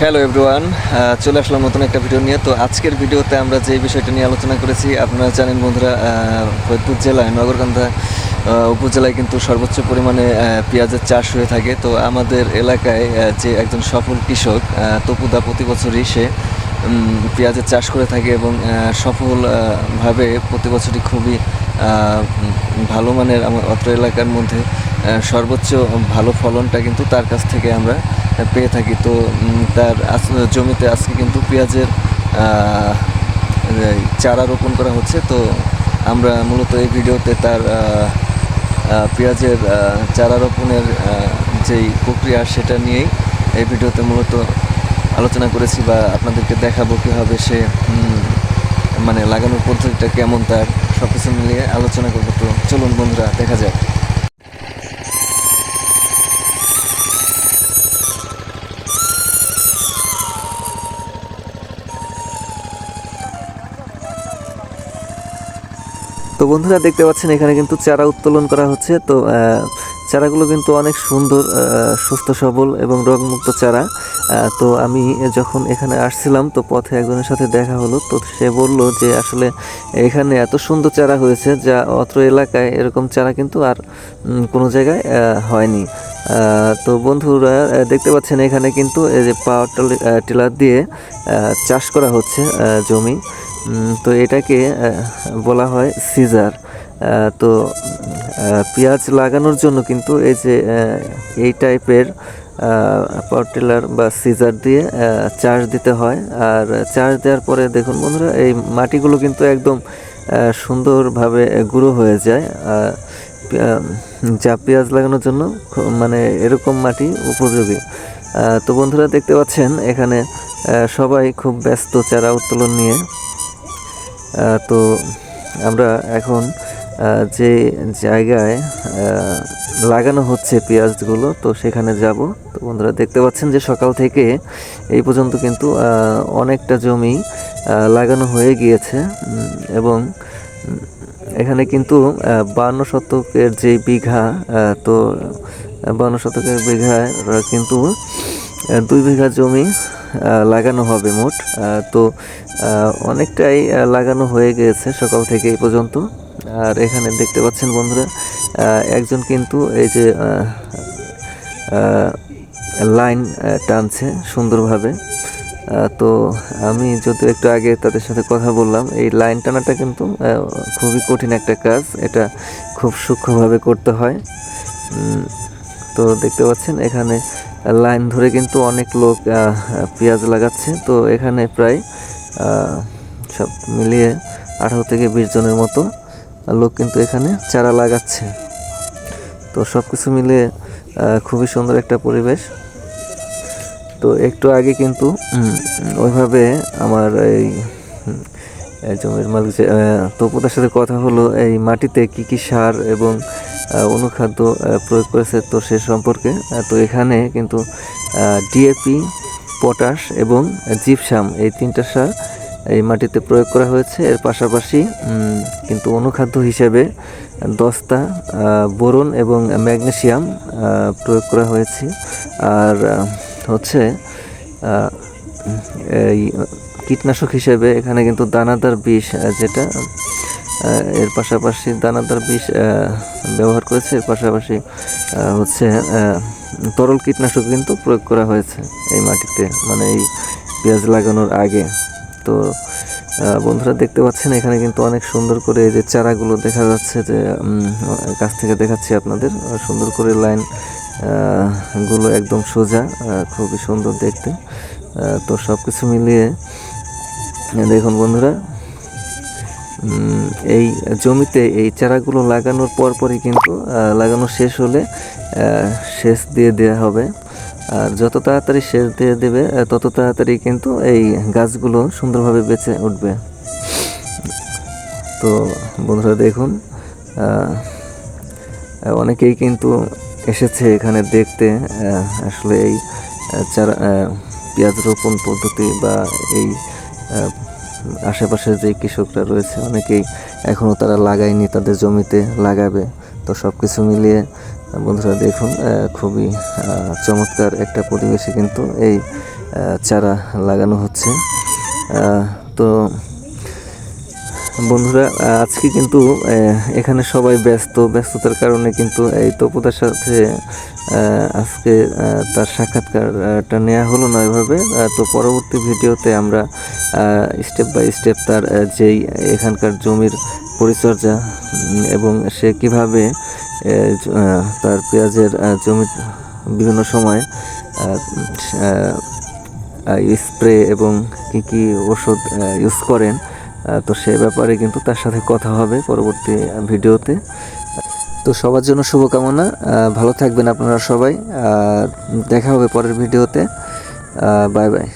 Hello everyone চলে আসলাম নতুন একটা ভিডিও নিয়ে। তো আজকের ভিডিওতে আমরা যে বিষয়টা নিয়ে আলোচনা করেছি আপনারা জানেন বন্ধুরা ফরিদপুর জেলায় নগরকান্দা উপজেলায় কিন্তু সর্বোচ্চ পরিমাণে পেঁয়াজের চাষ হয়ে থাকে। তো আমাদের এলাকায় যে একজন সফল কৃষক তপুদা প্রতি বছরই সে পেঁয়াজের চাষ করে থাকে এবং আহ, সফল আহ, ভাবে প্রতি বছরই খুবই ভালো মানের আমার অত্র এলাকার মধ্যে সর্বোচ্চ ভালো ফলনটা কিন্তু তার কাছ থেকে আমরা পেয়ে থাকি। তো তার জমিতে আজকে কিন্তু পেঁয়াজের চারা রোপণ করা হচ্ছে। তো, আমরা মূলত এই ভিডিওতে তার পেঁয়াজের চারা রোপণের যেই প্রক্রিয়া সেটা নিয়েই এই ভিডিওতে মূলত আলোচনা করেছি বা আপনাদেরকে দেখাবো কীভাবে সে মানে লাগানোর পদ্ধতিটা কেমন তার সব কিছু মিলিয়ে আলোচনা করব। তো, চলুন বন্ধুরা, দেখা যাক। তো বন্ধুরা দেখতে পাচ্ছেন, এখানে কিন্তু চারা উত্তোলন করা হচ্ছে। তো চারাগুলো কিন্তু অনেক সুন্দর সুস্থ, সবল এবং রোগমুক্ত চারা। তো আমি যখন এখানে আসছিলাম, তো পথে একজনের সাথে দেখা হলো। তো সে বলল যে, আসলে এখানে এত সুন্দর চারা হয়েছে যা অত্র এলাকায় এরকম চারা কিন্তু আর কোনো জায়গায় হয়নি। তো বন্ধুরা দেখতে পাচ্ছেন, এখানে কিন্তু এই যে পাওয়ার টিলার দিয়ে চাষ করা হচ্ছে জমি। তো এটাকে বলা হয় সিজার। তো পেঁয়াজ লাগানোর জন্য কিন্তু এই যে এই টাইপের পাওয়ার টিলার বা সিজার দিয়ে চার্জ দিতে হয়। আর চার্জ দেওয়ার পরে দেখুন বন্ধুরা, এই মাটিগুলো কিন্তু একদম সুন্দরভাবে গুঁড়ো হয়ে যায়। যা পেঁয়াজ লাগানোর জন্য মানে এরকম মাটি উপযোগী। তো বন্ধুরা দেখতে পাচ্ছেন, এখানে সবাই খুব ব্যস্ত চারা উত্তোলন নিয়ে। তো আমরা এখন যে জায়গায় লাগানো হচ্ছে পেঁয়াজগুলো, তো সেখানে যাব। তো বন্ধুরা দেখতে পাচ্ছেন যে সকাল থেকে এই পর্যন্ত কিন্তু অনেকটা জমি লাগানো হয়ে গিয়েছে। এবং এখানে কিন্তু বান্ন শতকের যে বিঘা তো বান্ন শতকের বিঘায় কিন্তু দুই বিঘা জমি লাগানো হবে মোট। তো অনেকটাই লাগানো হয়ে গিয়েছে সকাল থেকে এই পর্যন্ত। আর এখানে দেখতে পাচ্ছেন বন্ধুরা একজন কিন্তু এই যে লাইন টানছে সুন্দরভাবে। তো আমি যদিও একটু আগে তাদের সাথে কথা বললাম, এই লাইন টানাটা কিন্তু খুবই কঠিন একটা কাজ। এটা খুব সূক্ষ্মভাবে করতে হয়। তো দেখতে পাচ্ছেন এখানে লাইন ধরে কিন্তু অনেক লোক পেঁয়াজ লাগাচ্ছে। তো এখানে প্রায় সব মিলিয়ে আঠারো থেকে বিশ জনের মতো লোক কিন্তু এখানে চারা লাগাচ্ছে। তো সব কিছু মিলিয়ে খুবই সুন্দর একটা পরিবেশ। তো একটু আগে কিন্তু ওইভাবে আমার এই জমির মালিক তপুদার সাথে কথা হলো, এই মাটিতে কি কি সার এবং অনুখাদ্য প্রয়োগ করেছে তো সে সম্পর্কে। তো এখানে কিন্তু ডিএপি পটাশ এবং জিপসাম এই তিনটা সার এই মাটিতে প্রয়োগ করা হয়েছে। এর পাশাপাশি কিন্তু অনুখাদ্য হিসেবে দস্তা বোরন এবং ম্যাগনেশিয়াম প্রয়োগ করা হয়েছে। আর হচ্ছে এই কীটনাশক হিসেবে এখানে কিন্তু দানাদার বিষ যেটা এর পাশাপাশি দানাদার বিষ ব্যবহার করেছে। এর পাশাপাশি হচ্ছে তরল কীটনাশক কিন্তু প্রয়োগ করা হয়েছে এই মাটিতে মানে এই পেঁয়াজ লাগানোর আগে। তো বন্ধুরা দেখতে পাচ্ছেন, এখানে কিন্তু অনেক সুন্দর করে এই যে চারাগুলো দেখা যাচ্ছে যে কাছ থেকে দেখাচ্ছি আপনাদের। সুন্দর করে লাইনগুলো একদম সোজা খুবই সুন্দর দেখতে। তো সব কিছু মিলিয়ে, দেখুন বন্ধুরা এই জমিতে এই চারাগুলো লাগানোর পরপরই কিন্তু লাগানো শেষ হলে সেচ দিয়ে দেওয়া হবে। আর যত তাড়াতাড়ি সেচ দিয়ে দেবে তত তাড়াতাড়ি কিন্তু এই গাছগুলো সুন্দরভাবে বেঁচে উঠবে। তো বন্ধুরা দেখুন অনেকেই কিন্তু এসেছে এখানে দেখতে আসলে এই চারা পেঁয়াজ রোপণ পদ্ধতি বা এই আশেপাশে যে কৃষকরা রয়েছে, অনেকেই এখনও তারা লাগায়নি, তাদের জমিতে লাগাবে। তো সব কিছু মিলিয়ে, বন্ধুরা দেখুন খুবই চমৎকার একটা পরিবেশে কিন্তু এই চারা লাগানো হচ্ছে। তো বন্ধুরা, আজকে কিন্তু এখানে সবাই ব্যস্ত। ব্যস্ততার কারণে কিন্তু এই তপুদার সাথে আজকে তার সাক্ষাৎকারটা নেওয়া হলো না এভাবে। তো পরবর্তী ভিডিওতে আমরা স্টেপ বাই স্টেপ তার যেই এখানকার জমির পরিচর্যা এবং সে কীভাবে তার পেঁয়াজের জমির বিভিন্ন সময় স্প্রে এবং কি কি ওষুধ ইউজ করেন তো সে ব্যাপারে কিন্তু তার সাথে কথা হবে পরবর্তী ভিডিওতে। তো সবার জন্য শুভকামনা ভালো থাকবেন আপনারা সবাই দেখা হবে পরের ভিডিওতে। Bye bye.